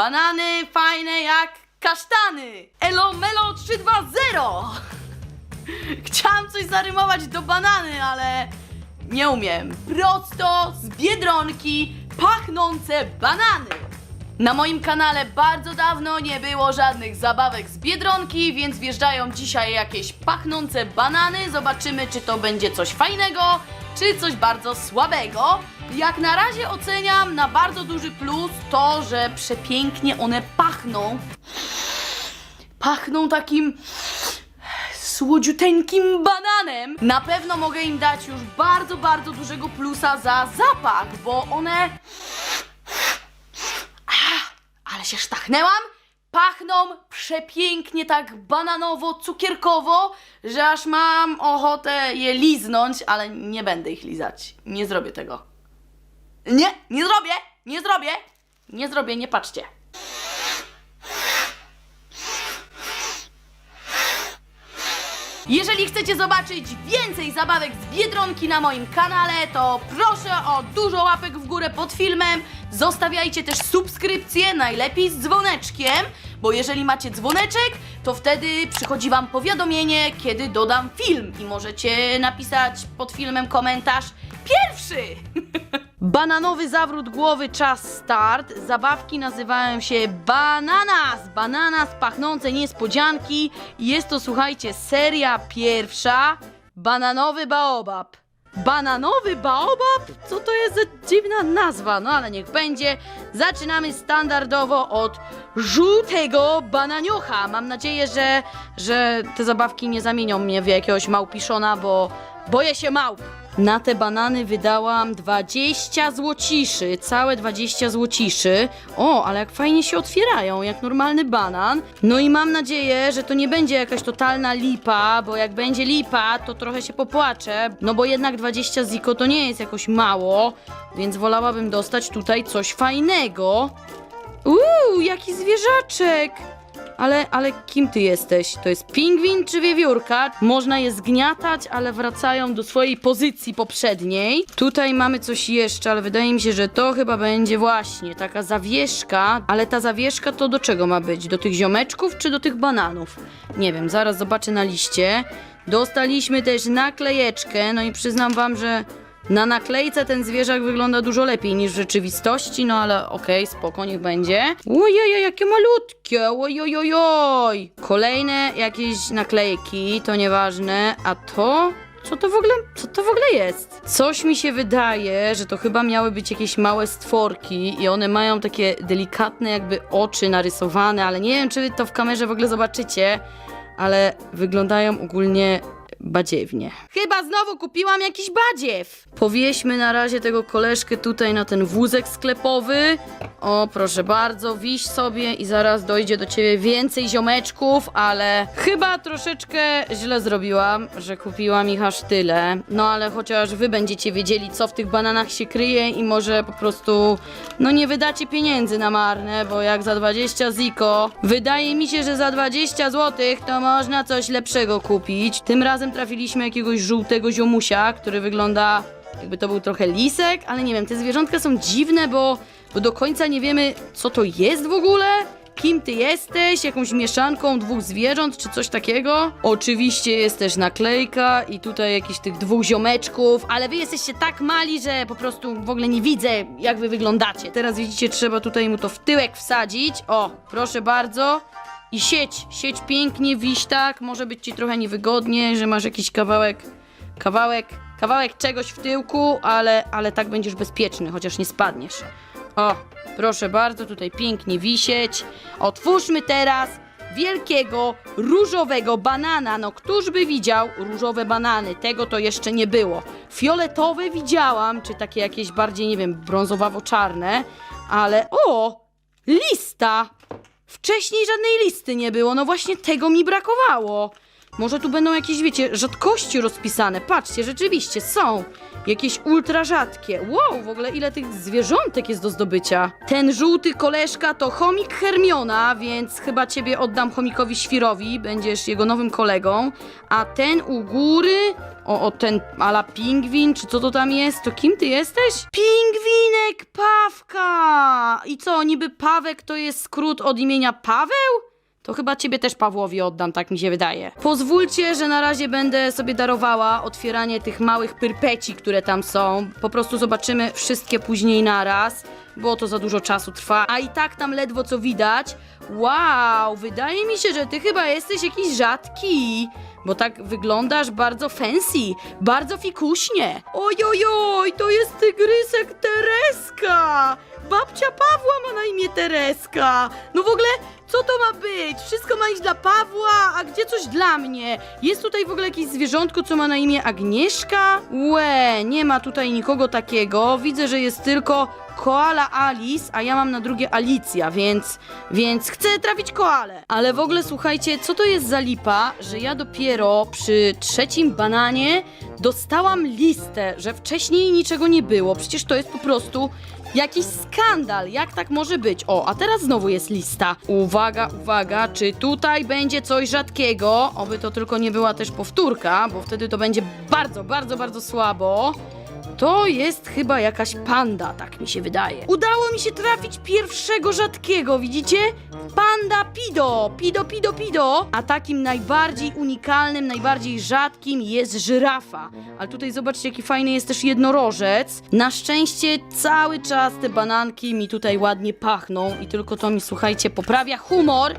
Banany fajne jak kasztany. Elo Melo 320. Chciałam coś zarymować do banany, ale nie umiem. Prosto z Biedronki pachnące banany. Na moim kanale bardzo dawno nie było żadnych zabawek z Biedronki, więc wjeżdżają dzisiaj jakieś pachnące banany. Zobaczymy, czy to będzie coś fajnego, czy coś bardzo słabego. Jak na razie oceniam na bardzo duży plus to, że przepięknie one pachną. Pachną takim słodziuteńkim bananem. Na pewno mogę im dać już bardzo, bardzo dużego plusa za zapach, bo one ale się sztachnęłam. Pachną przepięknie tak bananowo-cukierkowo, że aż mam ochotę je liznąć, ale nie będę ich lizać. Nie zrobię tego. Nie, nie zrobię, nie zrobię, nie zrobię, nie patrzcie. Jeżeli chcecie zobaczyć więcej zabawek z Biedronki na moim kanale, to proszę o dużo łapek w górę pod filmem. Zostawiajcie też subskrypcję, najlepiej z dzwoneczkiem, bo jeżeli macie dzwoneczek, to wtedy przychodzi Wam powiadomienie, kiedy dodam film i możecie napisać pod filmem komentarz pierwszy. Bananowy zawrót głowy, czas start. Zabawki nazywają się Bananas. Bananas, pachnące niespodzianki. Jest to, słuchajcie, seria pierwsza. Bananowy baobab. Bananowy baobab? Co to jest za dziwna nazwa? No ale niech będzie. Zaczynamy standardowo od żółtego bananiocha. Mam nadzieję, że, że te zabawki nie zamienią mnie w jakiegoś małpiszona, bo boję się małp. Na te banany wydałam 20 złociszy, całe 20 złociszy. O, ale jak fajnie się otwierają, jak normalny banan. No i mam nadzieję, że to nie będzie jakaś totalna lipa, bo jak będzie lipa, to trochę się popłaczę. No bo jednak 20 ziko to nie jest jakoś mało, więc wolałabym dostać tutaj coś fajnego. Uuu, jaki zwierzaczek! Ale, ale kim ty jesteś? To jest pingwin czy wiewiórka? Można je zgniatać, ale wracają do swojej pozycji poprzedniej. Tutaj mamy coś jeszcze, ale wydaje mi się, że to chyba będzie właśnie taka zawieszka. Ale ta zawieszka to do czego ma być? Do tych ziomeczków czy do tych bananów? Nie wiem, zaraz zobaczę na liście. Dostaliśmy też naklejeczkę, no i przyznam wam, że na naklejce ten zwierzak wygląda dużo lepiej niż w rzeczywistości, no ale okej, spoko, niech będzie. Ojej, jakie malutkie, ojojojoj. Kolejne jakieś naklejki, to nieważne, a to... Co to w ogóle, co to w ogóle jest? Coś mi się wydaje, że to chyba miały być jakieś małe stworki i one mają takie delikatne jakby oczy narysowane, ale nie wiem, czy wy to w kamerze w ogóle zobaczycie, ale wyglądają ogólnie badziewnie. Chyba znowu kupiłam jakiś badziew. Powieśmy na razie tego koleżkę tutaj na ten wózek sklepowy. O, proszę bardzo, wiś sobie i zaraz dojdzie do ciebie więcej ziomeczków, ale chyba troszeczkę źle zrobiłam, że kupiłam ich aż tyle. No ale chociaż wy będziecie wiedzieli, co w tych bananach się kryje i może po prostu, no nie wydacie pieniędzy na marne, bo jak za 20 ziko, wydaje mi się, że za 20 zł to można coś lepszego kupić. Tym razem trafiliśmy jakiegoś żółtego ziomusia, który wygląda jakby to był trochę lisek, ale nie wiem, te zwierzątka są dziwne, bo, bo do końca nie wiemy, co to jest w ogóle. Kim ty jesteś? Jakąś mieszanką dwóch zwierząt, czy coś takiego? Oczywiście jest też naklejka i tutaj jakiś tych dwóch ziomeczków, ale wy jesteście tak mali, że po prostu w ogóle nie widzę, jak wy wyglądacie. Teraz widzicie, trzeba tutaj mu to w tyłek wsadzić. O, proszę bardzo. I sieć, sieć pięknie, wiś tak, może być ci trochę niewygodnie, że masz jakiś kawałek, kawałek, kawałek czegoś w tyłku, ale, ale tak będziesz bezpieczny, chociaż nie spadniesz. O, proszę bardzo, tutaj pięknie wisieć. Otwórzmy teraz wielkiego, różowego banana. No, któż by widział różowe banany? Tego to jeszcze nie było. Fioletowe widziałam, czy takie jakieś bardziej, nie wiem, brązowawo-czarne, ale o, lista! Wcześniej żadnej listy nie było, no właśnie tego mi brakowało. Może tu będą jakieś, wiecie, rzadkości rozpisane. Patrzcie, rzeczywiście są. Jakieś ultra rzadkie. Wow, w ogóle ile tych zwierzątek jest do zdobycia. Ten żółty koleżka to chomik Hermiona, więc chyba ciebie oddam chomikowi Świrowi, będziesz jego nowym kolegą. A ten u góry, o, o ten ala pingwin, czy co to tam jest, to kim ty jesteś? Pingwinek Pawka! I co, niby Pawek to jest skrót od imienia Paweł? To chyba ciebie też Pawłowi oddam, tak mi się wydaje. Pozwólcie, że na razie będę sobie darowała otwieranie tych małych pyrpeci, które tam są. Po prostu zobaczymy wszystkie później naraz, bo to za dużo czasu trwa. A i tak tam ledwo co widać. Wow, wydaje mi się, że ty chyba jesteś jakiś rzadki. Bo tak wyglądasz bardzo fancy, bardzo fikuśnie. Oj, oj, oj, to jest tygrysek Tereska. Babcia Pawła ma na imię Tereska. No w ogóle, co to ma być? Wszystko ma iść dla Pawła, a gdzie coś dla mnie? Jest tutaj w ogóle jakieś zwierzątko, co ma na imię Agnieszka? Łe, nie ma tutaj nikogo takiego. Widzę, że jest tylko koala Alice, a ja mam na drugie Alicja, więc, więc chcę trafić koale. Ale w ogóle słuchajcie, co to jest za lipa, że ja dopiero przy trzecim bananie dostałam listę, że wcześniej niczego nie było. Przecież to jest po prostu jakiś skandal. Jak tak może być? O, a teraz znowu jest lista. Uwaga, uwaga, czy tutaj będzie coś rzadkiego? Oby to tylko nie była też powtórka, bo wtedy to będzie bardzo, bardzo, bardzo słabo. To jest chyba jakaś panda, tak mi się wydaje. Udało mi się trafić pierwszego rzadkiego, widzicie? Panda Pido, Pido, Pido, Pido. A takim najbardziej unikalnym, najbardziej rzadkim jest żyrafa. Ale tutaj zobaczcie, jaki fajny jest też jednorożec. Na szczęście cały czas te bananki mi tutaj ładnie pachną i tylko to mi, słuchajcie, poprawia humor,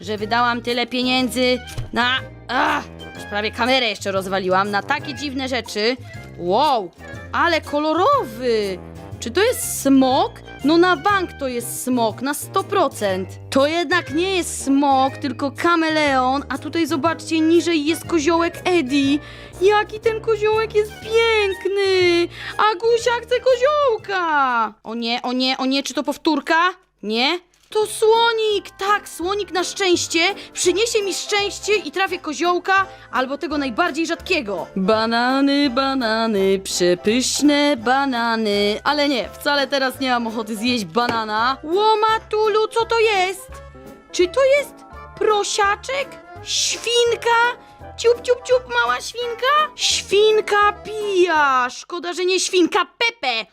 że wydałam tyle pieniędzy na... Ach, aż prawie kamerę jeszcze rozwaliłam, na takie dziwne rzeczy. Wow, ale kolorowy! Czy to jest smok? No na bank to jest smok, na 100%. To jednak nie jest smok, tylko kameleon, a tutaj zobaczcie, niżej jest koziołek Eddie. Jaki ten koziołek jest piękny! Agusia chce koziołka! O nie, o nie, o nie, czy to powtórka? Nie? To słonik! Tak, słonik na szczęście przyniesie mi szczęście i trafię koziołka albo tego najbardziej rzadkiego. Banany, banany, przepyszne banany. Ale nie, wcale teraz nie mam ochoty zjeść banana. Łomatulu, co to jest? Czy to jest prosiaczek? Świnka? Ciup, ciup, ciup, mała świnka? Świnka pija! Szkoda, że nie świnka Pepe!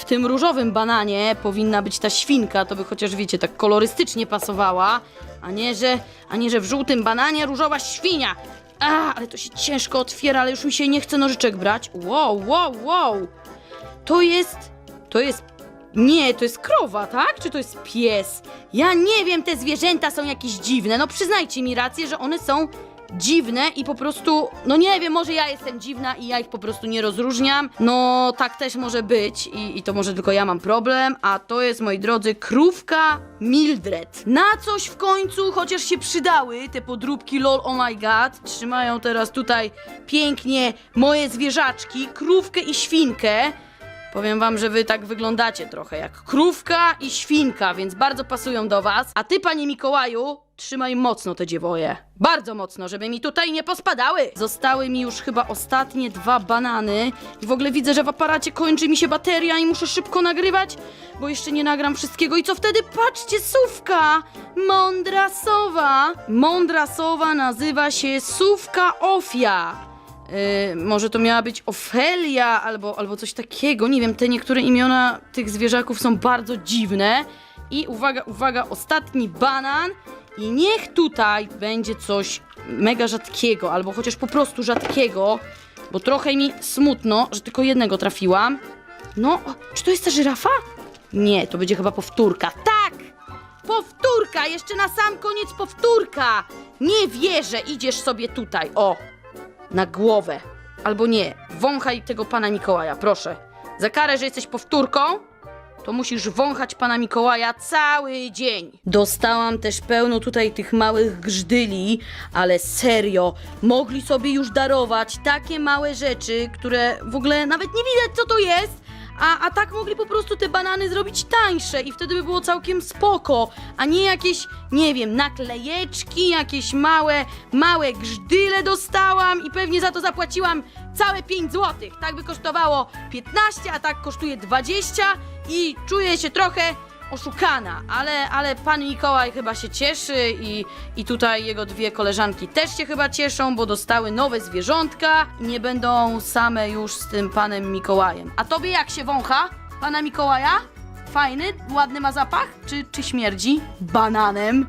W tym różowym bananie powinna być ta świnka, to by chociaż wiecie, tak kolorystycznie pasowała, a nie, że, a nie, że w żółtym bananie różowa świnia. A, ale to się ciężko otwiera, ale już mi się nie chce nożyczek brać. Wow, wow, wow. To jest, to jest, nie, to jest krowa, tak? Czy to jest pies? Ja nie wiem, te zwierzęta są jakieś dziwne. No przyznajcie mi rację, że one są dziwne i po prostu, no nie wiem, może ja jestem dziwna i ja ich po prostu nie rozróżniam. No tak też może być i, i to może tylko ja mam problem, a to jest, moi drodzy, krówka Mildred. Na coś w końcu, chociaż się przydały te podróbki lol oh my god, trzymają teraz tutaj pięknie moje zwierzaczki, krówkę i świnkę. Powiem wam, że wy tak wyglądacie trochę jak krówka i świnka, więc bardzo pasują do was. A ty, panie Mikołaju, trzymaj mocno te dziewoje. Bardzo mocno, żeby mi tutaj nie pospadały. Zostały mi już chyba ostatnie dwa banany. I w ogóle widzę, że w aparacie kończy mi się bateria i muszę szybko nagrywać, bo jeszcze nie nagram wszystkiego. I co wtedy? Patrzcie, sówka! Mądra sowa! Mądra sowa nazywa się Sówka Ofia. Yy, może to miała być Ofelia albo, albo coś takiego. Nie wiem, te niektóre imiona tych zwierzaków są bardzo dziwne. I uwaga, uwaga, ostatni banan. I niech tutaj będzie coś mega rzadkiego, albo chociaż po prostu rzadkiego, bo trochę mi smutno, że tylko jednego trafiłam. No, czy to jest ta żyrafa? Nie, to będzie chyba powtórka. Tak! Powtórka! Jeszcze na sam koniec powtórka! Nie wierzę, idziesz sobie tutaj, o! na głowę. Albo nie, wąchaj tego pana Mikołaja, proszę. Za karę, że jesteś powtórką, to musisz wąchać pana Mikołaja cały dzień. Dostałam też pełno tutaj tych małych grzdyli, ale serio, mogli sobie już darować takie małe rzeczy, które w ogóle nawet nie widać co to jest, a, a tak mogli po prostu te banany zrobić tańsze i wtedy by było całkiem spoko, a nie jakieś, nie wiem, naklejeczki, jakieś małe, małe grzdyle dostałam i pewnie za to zapłaciłam całe 5 złotych. Tak by kosztowało 15, a tak kosztuje 20 i czuję się trochę oszukana, ale, ale pan Mikołaj chyba się cieszy i, i tutaj jego dwie koleżanki też się chyba cieszą, bo dostały nowe zwierzątka i nie będą same już z tym panem Mikołajem. A tobie jak się wącha, pana Mikołaja? Fajny, ładny ma zapach? Czy, czy śmierdzi? Bananem?